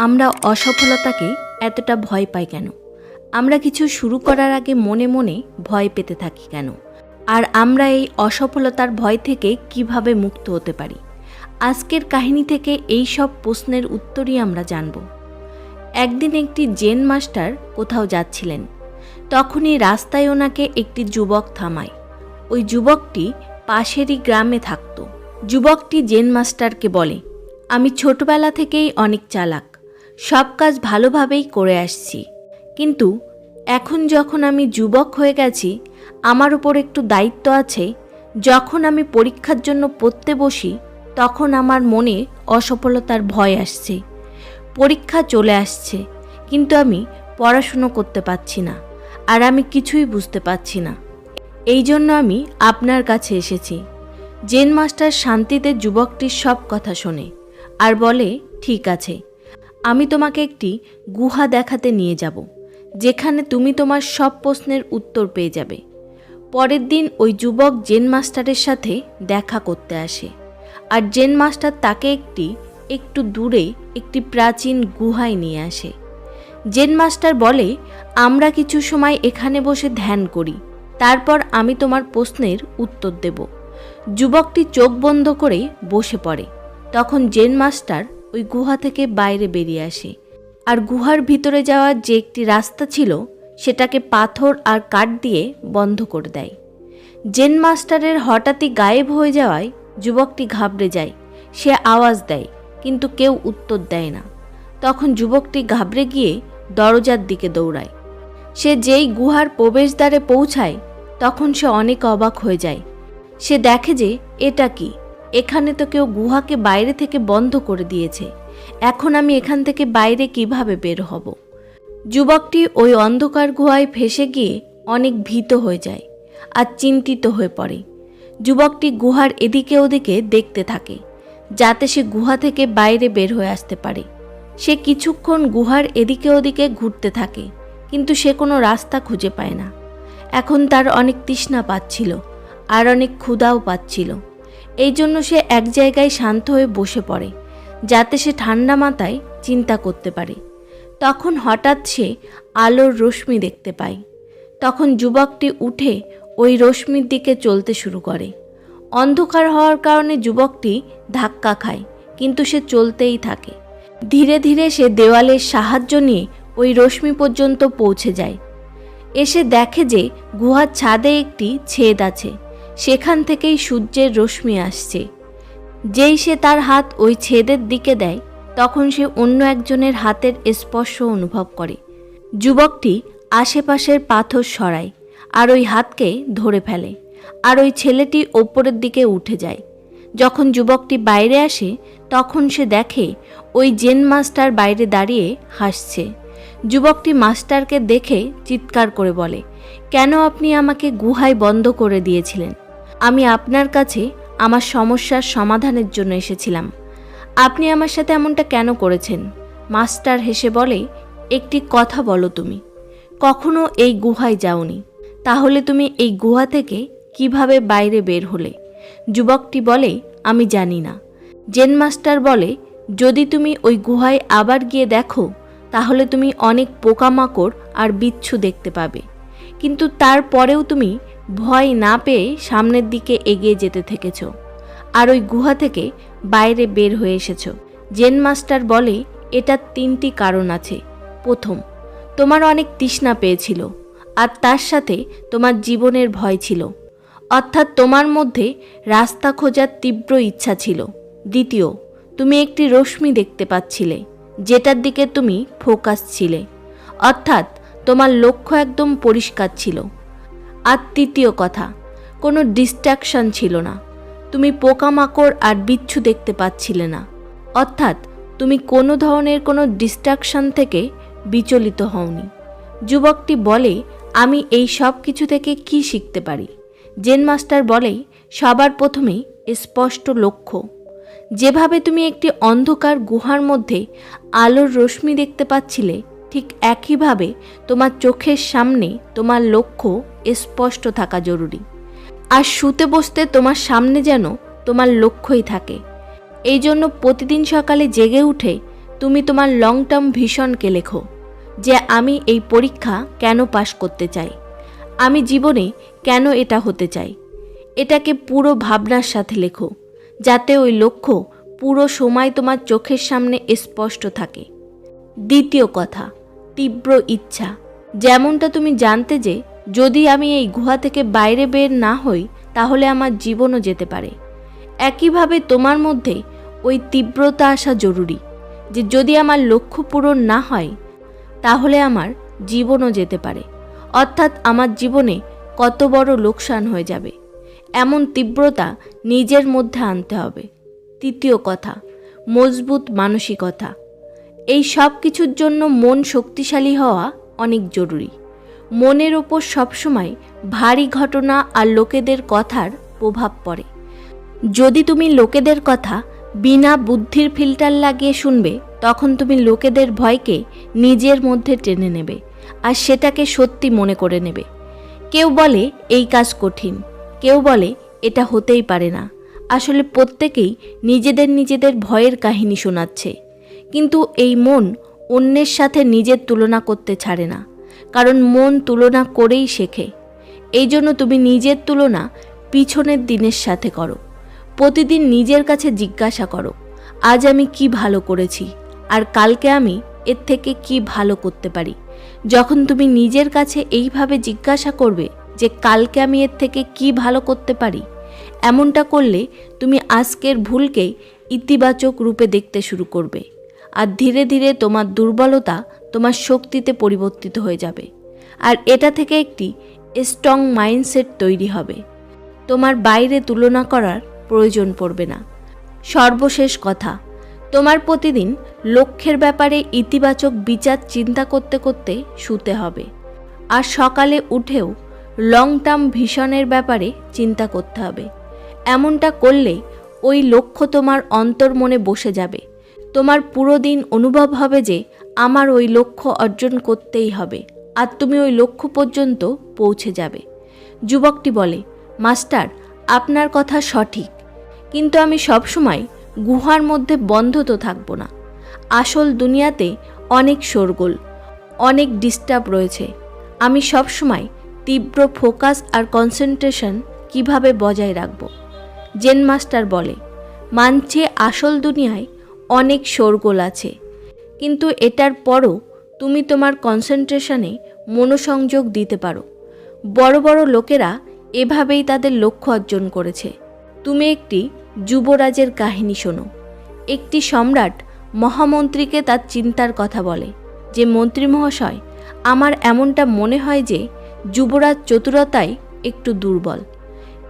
আমরা অসফলতাকে এতটা ভয় পাই কেন? আমরা কিছু শুরু করার আগে মনে মনে ভয় পেতে থাকি কেন? আর আমরা এই অসফলতার ভয় থেকে কীভাবে মুক্ত হতে পারি? আজকের কাহিনী থেকে এই সব প্রশ্নের উত্তরই আমরা জানব। একদিন একটি জেন মাস্টার কোথাও যাচ্ছিলেন। তখনই রাস্তায় ওনাকে একটি যুবক থামায়। ওই যুবকটি পাশেরই গ্রামে থাকত। যুবকটি জেন মাস্টারকে বলে, আমি ছোটবেলা থেকেই অনেক চালাক। সব কাজ ভালোভাবেই করে আসছি। কিন্তু এখন যখন আমি যুবক হয়ে গেছি, আমার উপর একটু দায়িত্ব আছে, যখন আমি পরীক্ষার জন্য পড়তে বসি, তখন আমার মনে অসফলতার ভয় আসছে। পরীক্ষা চলে আসছে, কিন্তু আমি পড়াশুনো করতে পারছি না, আর আমি কিছুই বুঝতে পারছি না। এই জন্য আমি আপনার কাছে এসেছি। জেন মাস্টার শান্তিতে যুবকটির সব কথা শোনে, আর বলে, ঠিক আছে। আমি তোমাকে একটি গুহা দেখাতে নিয়ে যাব, যেখানে তুমি তোমার সব প্রশ্নের উত্তর পেয়ে যাবে। পরের দিন ওই যুবক জেন মাস্টারের সাথে দেখা করতে আসে, আর জেন মাস্টার তাকে একটি, একটু দূরে একটি প্রাচীন গুহায় নিয়ে আসে। জেন মাস্টার বলে, আমরা কিছু সময় এখানে বসে ধ্যান করি, তারপর আমি তোমার প্রশ্নের উত্তর দেব। যুবকটি চোখ বন্ধ করে বসে পড়ে। তখন জেন মাস্টার ওই গুহা থেকে বাইরে বেরিয়ে আসে। আর গুহার ভিতরে যাওয়ার যে একটি রাস্তা ছিল, সেটাকে পাথর আর কাঠ দিয়ে বন্ধ করে দেয়। জেন মাস্টারের হঠাৎই গায়েব হয়ে যাওয়ায় যুবকটি ঘাবড়ে যায়। সে আওয়াজ দেয়, কিন্তু কেউ উত্তর দেয় না। তখন যুবকটি ঘাবড়ে গিয়ে দরজার দিকে দৌড়ায়। সে যেই গুহার প্রবেশদ্বারে পৌঁছায়, তখন সে অনেক অবাক হয়ে যায়। সে দেখে যে এটা কি? এখানে তো কেউ গুহাকে বাইরে থেকে বন্ধ করে দিয়েছে। এখন আমি এখান থেকে বাইরে কীভাবে বের হব? যুবকটি ওই অন্ধকার গুহায় ফেসে গিয়ে অনেক ভীত হয়ে যায় আর চিন্তিত হয়ে পড়ে। যুবকটি গুহার এদিকে ওদিকে দেখতে থাকে, যাতে সে গুহা থেকে বাইরে বের হয়ে আসতে পারে। সে কিছুক্ষণ গুহার এদিকে ওদিকে ঘুরতে থাকে, কিন্তু সে কোনো রাস্তা খুঁজে পায় না। এখন তার অনেক তৃষ্ণা পাচ্ছিল আর অনেক ক্ষুধাও পাচ্ছিল। এই জন্য সে এক জায়গায় শান্ত হয়ে বসে পড়ে, যাতে সে ঠান্ডা মাথায় চিন্তা করতে পারে। তখন হঠাৎ সে আলোর রশ্মি দেখতে পায়। তখন যুবকটি উঠে ওই রশ্মির দিকে চলতে শুরু করে। অন্ধকার হওয়ার কারণে যুবকটি ধাক্কা খায়, কিন্তু সে চলতেই থাকে। ধীরে ধীরে সে দেওয়ালের সাহায্য নিয়ে ওই রশ্মি পর্যন্ত পৌঁছে যায়। এসে দেখে যে গুহার ছাদে একটি ছেদ আছে। সেখান থেকেই সূর্যের রশ্মি আসছে। যেই সে তার হাত ওই ছেদের দিকে দেয়, তখন সে অন্য একজনের হাতের স্পর্শ অনুভব করে। যুবকটি আশেপাশের পাথর সরায় আর ওই হাতকে ধরে ফেলে আর ওই ছেলেটি ওপরের দিকে উঠে যায়। যখন যুবকটি বাইরে আসে, তখন সে দেখে ওই জেন মাস্টার বাইরে দাঁড়িয়ে হাসছে। যুবকটি মাস্টারকে দেখে চিৎকার করে বলে, কেন আপনি আমাকে গুহায় বন্ধ করে দিয়েছিলেন? আমি আপনার কাছে আমার সমস্যার সমাধানের জন্য এসেছিলাম। আপনি আমার সাথে এমনটা কেন করেছেন? মাস্টার হেসে বলে, একটি কথা বলো তুমি। কখনো এই গুহায় যাওনি। তাহলে তুমি এই গুহা থেকে কীভাবে বাইরে বের হলে? যুবকটি বলে, আমি জানি না। জেন মাস্টার বলে, যদি তুমি ওই গুহায় আবার গিয়ে দেখো, তাহলে তুমি অনেক পোকামাকড় আর বিচ্ছু দেখতে পাবে। কিন্তু তারপরেও তুমি ভয় না পেয়ে সামনের দিকে এগিয়ে যেতে থেকেছ। আর ওই গুহা থেকে বাইরে বের হয়ে এসেছ। জেন মাস্টার বলে এটার তিনটি কারণ আছে। প্রথম, তোমার অনেক তৃষ্ণা পেয়েছিল, আর তার সাথে তোমার জীবনের ভয় ছিল। অর্থাৎ তোমার মধ্যে রাস্তা খোঁজার তীব্র ইচ্ছা ছিল। দ্বিতীয়, তুমি একটি রশ্মি দেখতে পাচ্ছিলে, যেটার দিকে তুমি ফোকাস ছিলে। অর্থাৎ তোমার লক্ষ্য একদম পরিষ্কার ছিল। আর তৃতীয় কথা, কোনো ডিস্ট্রাকশন ছিল না। তুমি পোকামাকড় আর বিচ্ছু দেখতে পাচ্ছিলে না। অর্থাৎ, তুমি কোনো ধরনের কোনো ডিস্ট্রাকশন থেকে বিচলিত হওনি। যুবকটি বলে, আমি এই সব কিছু থেকে কি শিখতে পারি? জেন মাস্টার বলে, সবার প্রথমেই স্পষ্ট লক্ষ্য। যেভাবে তুমি একটি অন্ধকার গুহার মধ্যে আলোর রশ্মি দেখতে পাচ্ছিলে ঠিক একইভাবে তোমার চোখের সামনে তোমার লক্ষ্য স্পষ্ট থাকা জরুরি। আর শুতে বসতে তোমার সামনে যেন তোমার লক্ষ্যই থাকে। এই জন্য প্রতিদিন সকালে জেগে উঠে তুমি তোমার লং টার্ম ভিশনকে লেখো যে আমি এই পরীক্ষা কেন পাশ করতে চাই? আমি জীবনে কেন এটা হতে চাই? এটাকে পুরো ভাবনার সাথে লেখো যাতে ওই লক্ষ্য পুরো সময় তোমার চোখের সামনে স্পষ্ট থাকে। দ্বিতীয় কথা তীব্র ইচ্ছা। যেমনটা তুমি জানতে যে, যদি আমি এই গুহা থেকে বাইরে বের না হই, তাহলে আমার জীবনও যেতে পারে। একইভাবে তোমার মধ্যে ওই তীব্রতা আসা জরুরি, যে যদি আমার লক্ষ্য পূরণ না হয়, তাহলে আমার জীবনও যেতে পারে। অর্থাৎ আমার জীবনে কত বড় লোকসান হয়ে যাবে। এমন তীব্রতা নিজের মধ্যে আনতে হবে। তৃতীয় কথা, মজবুত মানসিকতা। এই সব কিছুর জন্য মন শক্তিশালী হওয়া অনেক জরুরি। মনের ওপর সবসময় ভারী ঘটনা আর লোকেদের কথার প্রভাব পড়ে। যদি তুমি লোকেদের কথা বিনা বুদ্ধির ফিল্টার লাগিয়ে শুনবে, তখন তুমি লোকেদের ভয়কে নিজের মধ্যে টেনে নেবে আর সেটাকে সত্যি মনে করে নেবে। কেউ বলে, এই কাজ কঠিন। কেউ বলে, এটা হতেই পারে না। আসলে প্রত্যেকেই নিজেদের নিজেদের ভয়ের কাহিনী শোনাচ্ছে। কিন্তু এই মন অন্যের সাথে নিজের তুলনা করতে ছাড়ে না, কারণ মন তুলনা করেই শেখে। এই জন্য তুমি নিজের তুলনা পিছনের দিনের সাথে করো। প্রতিদিন নিজের কাছে জিজ্ঞাসা করো, আজ আমি কি ভালো করেছি, আর কালকে আমি এর থেকে কি ভালো করতে পারি? যখন তুমি নিজের কাছে এইভাবে জিজ্ঞাসা করবে যে কালকে আমি এর থেকে কি ভালো করতে পারি, এমনটা করলে তুমি আজকের ভুলকে ইতিবাচক রূপে দেখতে শুরু করবে। আর ধীরে ধীরে তোমার দুর্বলতা তোমার শক্তিতে পরিবর্তিত হয়ে যাবে। আর এটা থেকে একটি স্ট্রং মাইন্ডসেট তৈরি হবে। তোমার বাইরে তুলনা করার প্রয়োজন পড়বে না। সর্বশেষ কথা, তোমার প্রতিদিন লক্ষ্যের ব্যাপারে ইতিবাচক বিচার চিন্তা করতে করতে শুতে হবে। আর সকালে উঠেও লং টার্ম ভিশনের ব্যাপারে চিন্তা করতে হবে। এমনটা করলে ওই লক্ষ্য তোমার অন্তর মনে বসে যাবে। তোমার পুরো দিন অনুভব হবে যে আমার ওই লক্ষ্য অর্জন করতেই হবে, আর তুমি ওই লক্ষ্য পর্যন্ত পৌঁছে যাবে। যুবকটি বলে, মাস্টার, আপনার কথা সঠিক, কিন্তু আমি সবসময় গুহার মধ্যে বন্ধ তো থাকব না। আসল দুনিয়াতে অনেক শোরগোল, অনেক ডিস্টার্ব রয়েছে। আমি সবসময় তীব্র ফোকাস আর কনসেন্ট্রেশন কীভাবে বজায় রাখব? জেন মাস্টার বলে, মানছে আসল দুনিয়ায় অনেক শোরগোল আছে। কিন্তু এটার পরও তুমি তোমার কনসেন্ট্রেশনে মনোসংযোগ দিতে পারো। বড় বড় লোকেরা এভাবেই তাদের লক্ষ্য অর্জন করেছে। তুমি একটি যুবরাজের কাহিনী শোনো। একটি সম্রাট মহামন্ত্রীকে তার চিন্তার কথা বলে যে, মন্ত্রী মহাশয়, আমার এমনটা মনে হয় যে, যুবরাজ চতুরতায় একটু দুর্বল।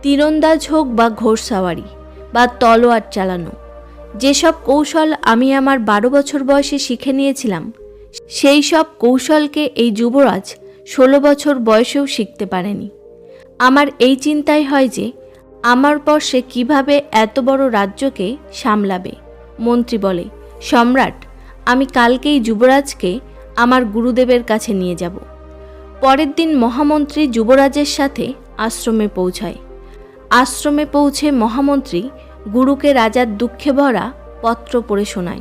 তীরন্দাজ হোক বা ঘোড়সাওয়ারি বা তলোয়ার চালানো যেসব কৌশল আমি আমার বারো বছর বয়সে শিখে নিয়েছিলাম, সেই সব কৌশলকে এই যুবরাজ ষোলো বছর বয়সেও শিখতে পারেনি। আমার এই চিন্তাই হয় যে, আমার পর সে কীভাবে এত বড় রাজ্যকে সামলাবে। মন্ত্রী বলে, সম্রাট, আমি কালকেই যুবরাজকে আমার গুরুদেবের কাছে নিয়ে যাব। পরের দিন মহামন্ত্রী যুবরাজের সাথে আশ্রমে পৌঁছায়। আশ্রমে পৌঁছে মহামন্ত্রী গুরুকে রাজার দুঃখে ভরা পত্র পড়ে শোনায়।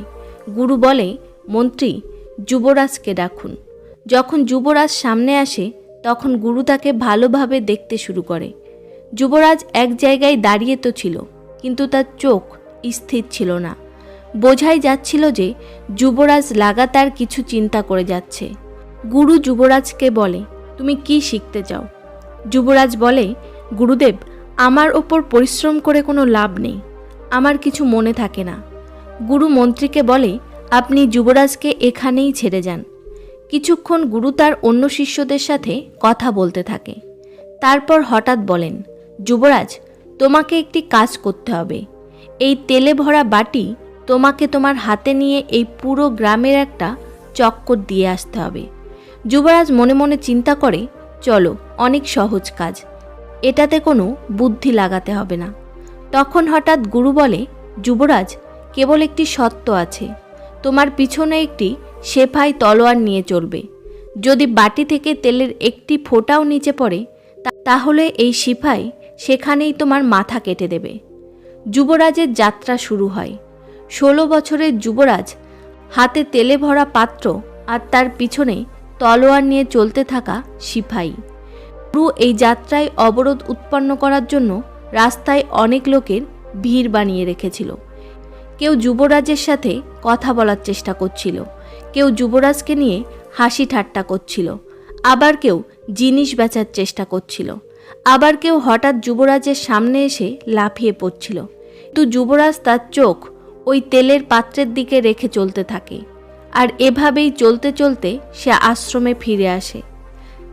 গুরু বলে, মন্ত্রী, যুবরাজকে ডাকুন। যখন যুবরাজ সামনে আসে, তখন গুরু তাকে ভালোভাবে দেখতে শুরু করে। যুবরাজ এক জায়গায় দাঁড়িয়ে তো ছিল, কিন্তু তার চোখ স্থির ছিল না। বোঝাই যাচ্ছিল যে, যুবরাজ লাগাতার কিছু চিন্তা করে যাচ্ছে। গুরু যুবরাজকে বলে, তুমি কি শিখতে চাও? যুবরাজ বলে, গুরুদেব, আমার ওপর পরিশ্রম করে কোনো লাভ নেই। আমার কিছু মনে থাকে না। গুরু মন্ত্রীকে বলে, আপনি যুবরাজকে এখানেই ছেড়ে যান। কিছুক্ষণ গুরু তার অন্য শিষ্যদের সাথে কথা বলতে থাকে। তারপর হঠাৎ বলেন, যুবরাজ, তোমাকে একটি কাজ করতে হবে। এই তেলে ভরা বাটি তোমাকে তোমার হাতে নিয়ে এই পুরো গ্রামের একটা চক্কর দিয়ে আসতে হবে। যুবরাজ মনে মনে চিন্তা করে, চলো, অনেক সহজ কাজ। এটাতে কোনো বুদ্ধি লাগাতে হবে না। তখন হঠাৎ গুরু বলে, যুবরাজ, কেবল একটি সত্য আছে। তোমার পিছনে একটি সেফাই তলোয়ার নিয়ে চলবে। যদি বাটি থেকে তেলের একটি ফোঁটাও নিচে পড়ে তাহলে এই সিফাই সেখানেই তোমার মাথা কেটে দেবে। যুবরাজের যাত্রা শুরু হয়। ষোলো বছরের যুবরাজ হাতে তেলে ভরা পাত্র আর তার পিছনে তলোয়ার নিয়ে চলতে থাকা সিপাহী গুরু এই যাত্রায় অবরোধ উৎপন্ন করার জন্য রাস্তায় অনেক লোকের ভিড় বানিয়ে রেখেছিল। কেউ যুবরাজের সাথে কথা বলার চেষ্টা করছিল। কেউ যুবরাজকে নিয়ে হাসি ঠাট্টা করছিল। আবার কেউ জিনিস বেচার চেষ্টা করছিল। আবার কেউ হঠাৎ যুবরাজের সামনে এসে লাফিয়ে পড়ছিল। কিন্তু যুবরাজ তার চোখ ওই তেলের পাত্রের দিকে রেখে চলতে থাকে। আর এভাবেই চলতে চলতে সে আশ্রমে ফিরে আসে।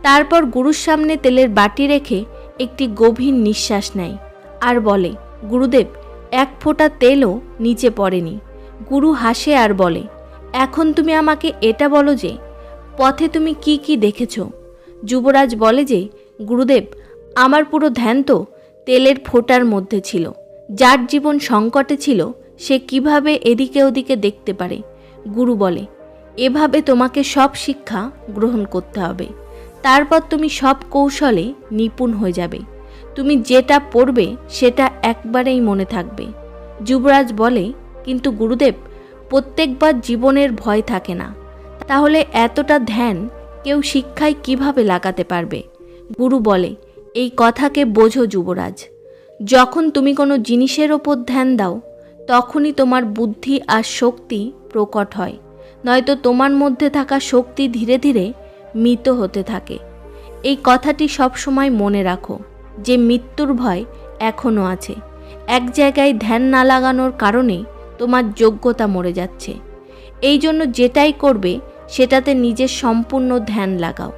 তারপর গুরুর সামনে তেলের বাটি রেখে একটি গভীর নিঃশ্বাস নেয়। আর বলে, গুরুদেব, এক ফোঁটা তেলও নিচে পড়েনি। গুরু হাসে আর বলে, এখন তুমি আমাকে এটা বলো যে, পথে তুমি কি কি দেখেছ? যুবরাজ বলে যে, গুরুদেব, আমার পুরো ধ্যান তো তেলের ফোঁটার মধ্যে ছিল। যার জীবন সংকটে ছিল, সে কীভাবে এদিকে ওদিকে দেখতে পারে? গুরু বলে, এভাবে তোমাকে সব শিক্ষা গ্রহণ করতে হবে। তারপর তুমি সব কৌশলে নিপুণ হয়ে যাবে। তুমি যেটা পড়বে সেটা একবারেই মনে থাকবে। যুবরাজ বলে, কিন্তু গুরুদেব, প্রত্যেকবার জীবনের ভয় থাকে না। তাহলে এতটা ধ্যান কেউ শিক্ষায় কীভাবে লাগাতে পারবে? গুরু বলে, এই কথাকে বোঝো যুবরাজ। যখন তুমি কোনো জিনিসের ওপর ধ্যান দাও, তখনই তোমার বুদ্ধি আর শক্তি প্রকট হয়। নয়তো তোমার মধ্যে থাকা শক্তি ধীরে ধীরে মৃত হতে থাকে। এই কথাটি সবসময় মনে রাখো। যে মৃত্যুর ভয় এখনও আছে। এক জায়গায় ধ্যান না লাগানোর কারণে তোমার যোগ্যতা মরে যাচ্ছে। এই জন্য যেটাই করবে, সেটাতে নিজের সম্পূর্ণ ধ্যান লাগাও।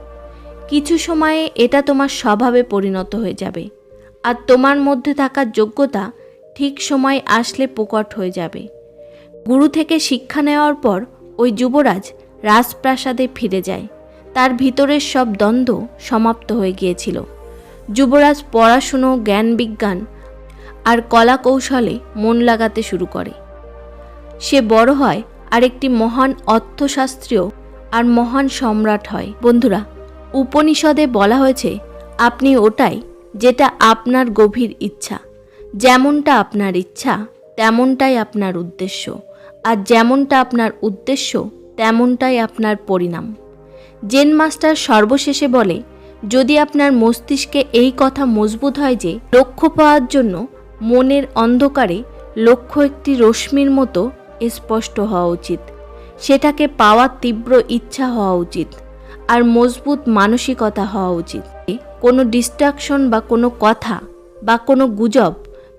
কিছু সময়ে এটা তোমার স্বভাবে পরিণত হয়ে যাবে। আর তোমার মধ্যে থাকা যোগ্যতা ঠিক সময় আসলে প্রকট হয়ে যাবে। গুরু থেকে শিক্ষা নেওয়ার পর ওই যুবরাজ রাজপ্রাসাদে ফিরে যায়। তার ভিতরের সব দ্বন্দ্ব সমাপ্ত হয়ে গিয়েছিল। যুবরাজ পড়াশুনো, জ্ঞান বিজ্ঞান আর কলা কৌশলে মন লাগাতে শুরু করে। সে বড় হয় আর একটি মহান অর্থশাস্ত্রীয় আর মহান সম্রাট হয়। বন্ধুরা, উপনিষদে বলা হয়েছে, আপনি ওটাই যেটা আপনার গভীর ইচ্ছা। যেমনটা আপনার ইচ্ছা, তেমনটাই আপনার উদ্দেশ্য। আর যেমনটা আপনার উদ্দেশ্য, তেমনটাই আপনার পরিণাম। জেন মাস্টার সর্বশেষে বলে যদি আপনার মস্তিষ্কে এই কথা মজবুত হয় যে, লক্ষ্য পাওয়ার জন্য মনের অন্ধকারে লক্ষ্য একটি রশ্মির মতো স্পষ্ট হওয়া উচিত। সেটাকে পাওয়ার তীব্র ইচ্ছা হওয়া উচিত আর মজবুত মানসিকতা হওয়া উচিত। কোনো ডিস্ট্রাকশন বা কোনো কথা বা কোনো গুজব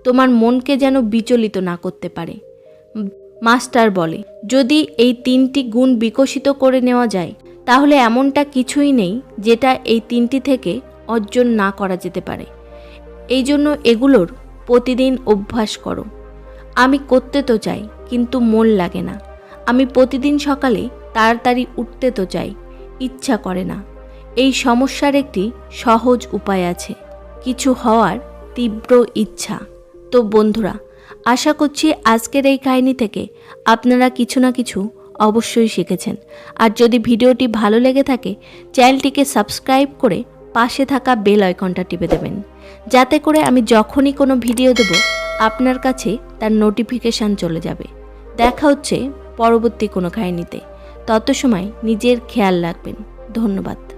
তোমার মনকে যেন বিচলিত না করতে পারে। মাস্টার বলে, যদি এই তিনটি গুণ বিকশিত করে নেওয়া যায় তাহলে এমনটা কিছুই নেই যেটা এই তিনটি থেকে অর্জন না করা যেতে পারে। এই জন্য এগুলোর প্রতিদিন অভ্যাস করো। আমি করতে তো চাই, কিন্তু মন লাগে না। আমি প্রতিদিন সকালে তাড়াতাড়ি উঠতে তো চাই, ইচ্ছা করে না। এই সমস্যার একটি সহজ উপায় আছে। কিছু হওয়ার তীব্র ইচ্ছা। তো বন্ধুরা, আশা করছি আজকের এই কাহিনী থেকে আপনারা কিছু না কিছু অবশ্যই শিখেছেন। আর যদি ভিডিওটি ভালো লেগে থাকে, চ্যানেলটিকে সাবস্ক্রাইব করে পাশে থাকা বেল আইকনটা টিপে দেবেন। যাতে করে আমি যখনই কোনো ভিডিও দেব, আপনার কাছে তার নোটিফিকেশান চলে যাবে। দেখা হচ্ছে পরবর্তী কোনো কাহিনীতে। তত সময় নিজের খেয়াল রাখবেন। ধন্যবাদ।